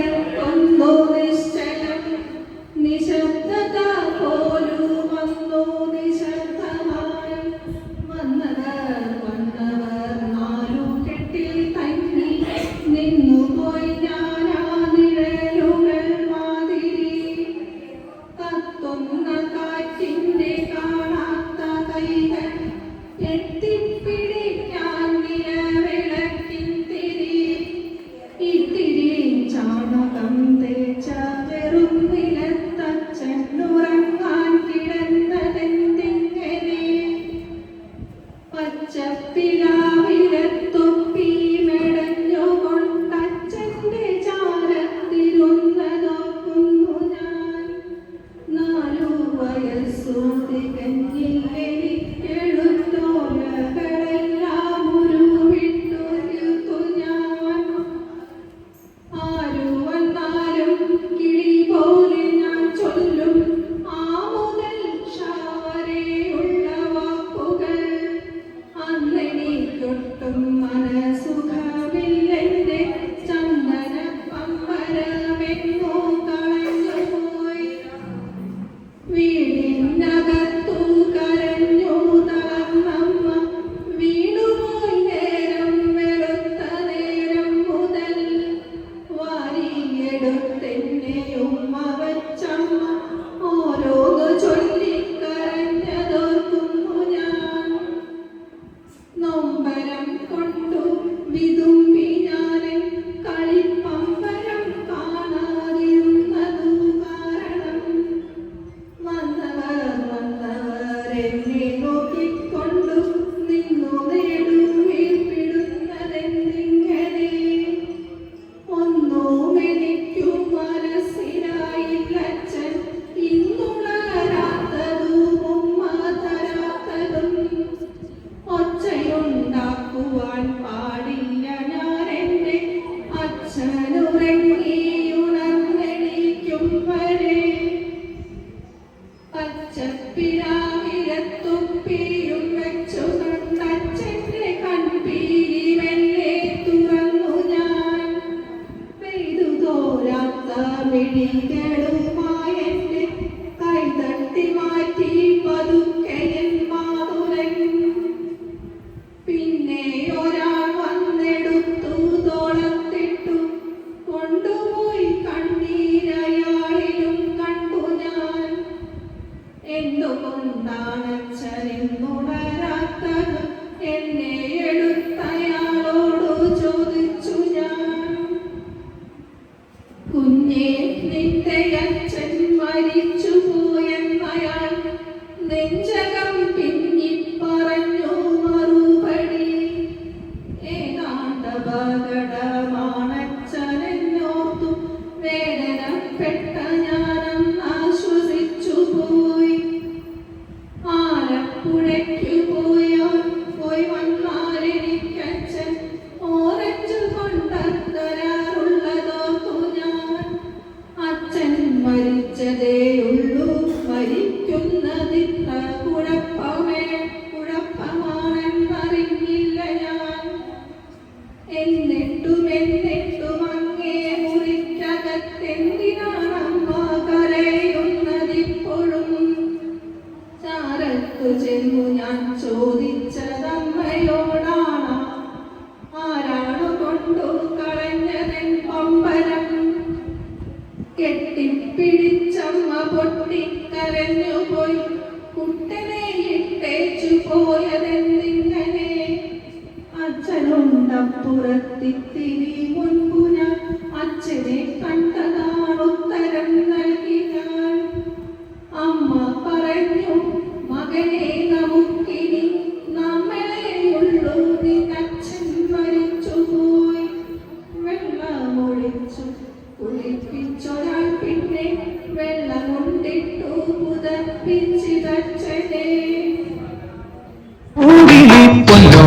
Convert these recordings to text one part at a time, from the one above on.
um pão novo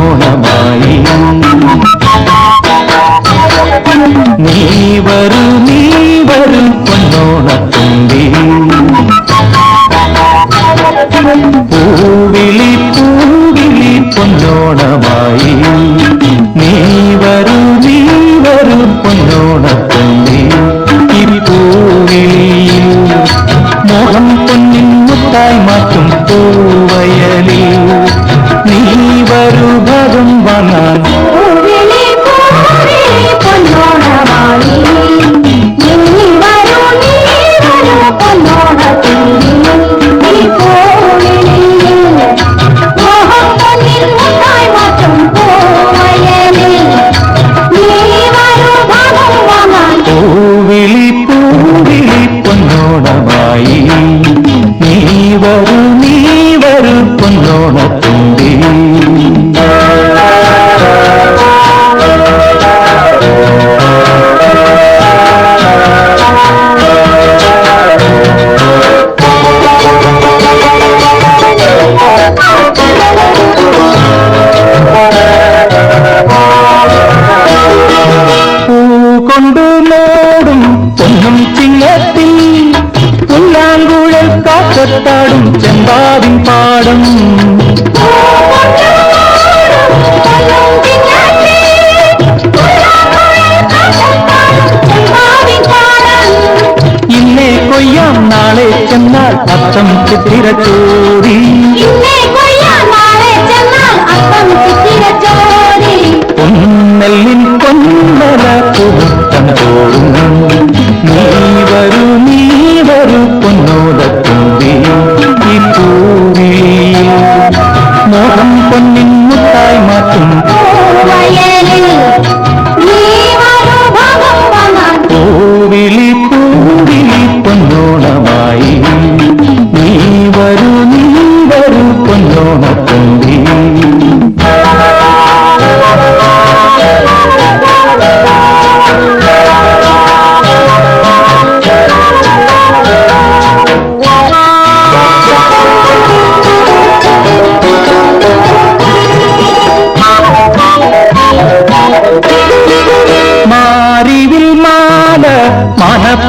மௌனமாயும் நீ வரும்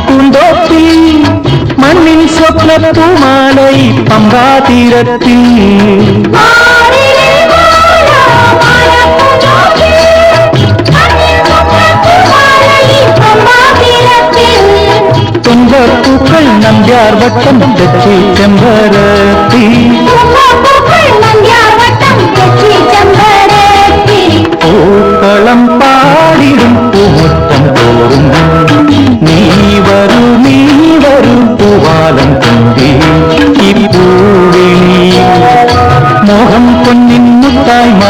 പൂന്തോപ്പിൽ മണ്ണിൻ സ്വപ്നത്തുമാലൈ പമ്പാതീരത്തിൽ. തുമ്പപ്പൂക്കൾ നന്ദ്യാർ വട്ടം തെച്ചി ചെമ്പരത്തി. പൂക്കളം പാടിടും പൂമുട്ടം തോറും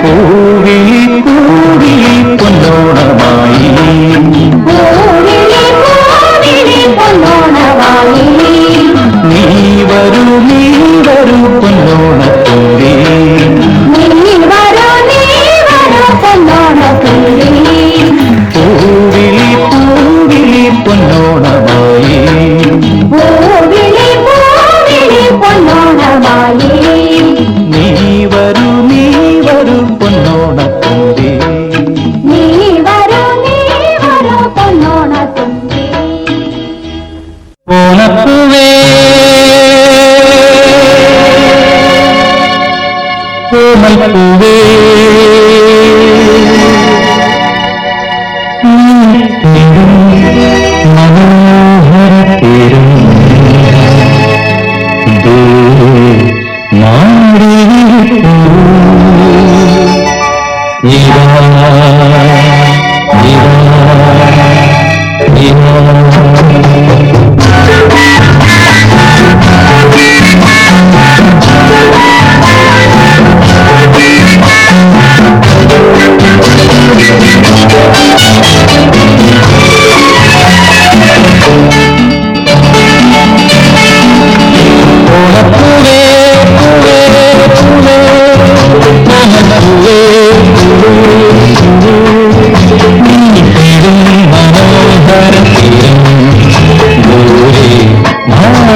பூவி away.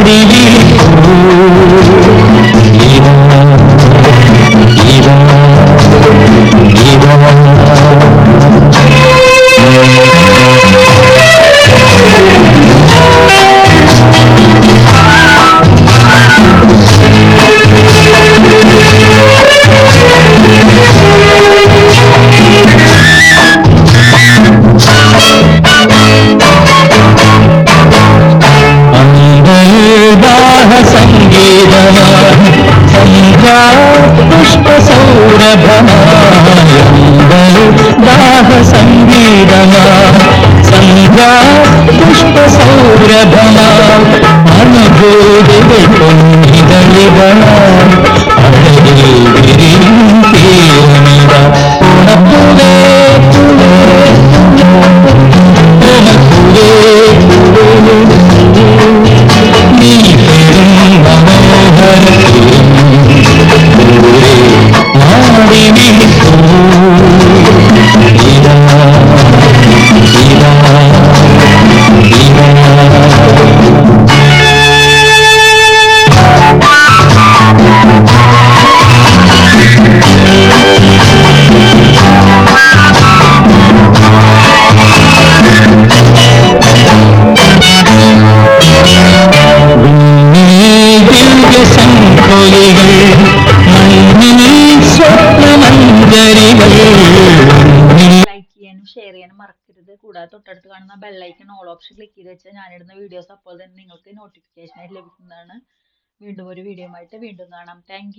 привлекут. பிரபல തൊട്ടടുത്ത് കാണുന്ന ബെല്ലൈക്കൺ ഓൾ ഓപ്ഷൻ ക്ലിക്ക് ചെയ്ത് വെച്ചാൽ ഞാനിടുന്ന വീഡിയോസ് അപ്പോൾ തന്നെ നിങ്ങൾക്ക് നോട്ടിഫിക്കേഷൻ ആയിട്ട് ലഭിക്കുന്നതാണ്. വീണ്ടും ഒരു വീഡിയോ ആയിട്ട് വീണ്ടും കാണാം. താങ്ക്